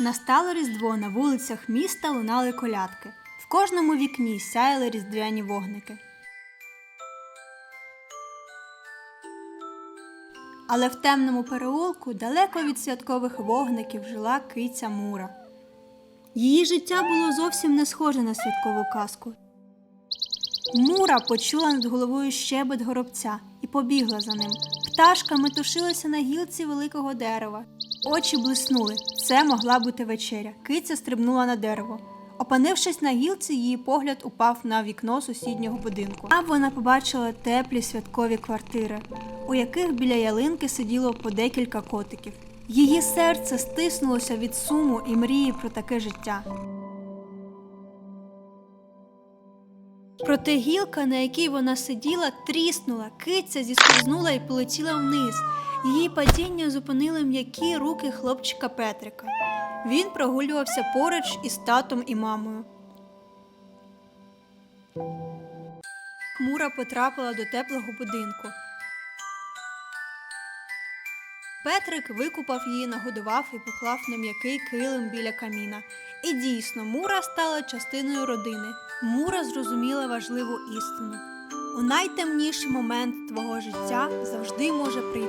Настало Різдво на вулицях міста лунали колядки. В кожному вікні сяяли різдвяні вогники. Але в темному переулку, далеко від святкових вогників, жила киця Мура. Її життя було зовсім не схоже на святкову казку. Мура почула над головою щебет горобця і побігла за ним. Пташка метушилася на гілці великого дерева. Очі блиснули. Це могла бути вечеря. Киця стрибнула на дерево. Опинившись на гілці, її погляд упав на вікно сусіднього будинку. А вона побачила теплі святкові квартири, у яких біля ялинки сиділо по декілька котиків. Її серце стиснулося від суму і мрії про таке життя. Проте гілка, на якій вона сиділа, тріснула, киця зіскользнула і полетіла вниз. Її падіння зупинили м'які руки хлопчика Петрика. Він прогулювався поруч із татом і мамою. Хмура потрапила до теплого будинку. Петрик викупав її, нагодував і поклав на м'який килим біля каміна. І дійсно, Мура стала частиною родини. Мура зрозуміла важливу істину. У найтемніший момент твого життя завжди може прийти.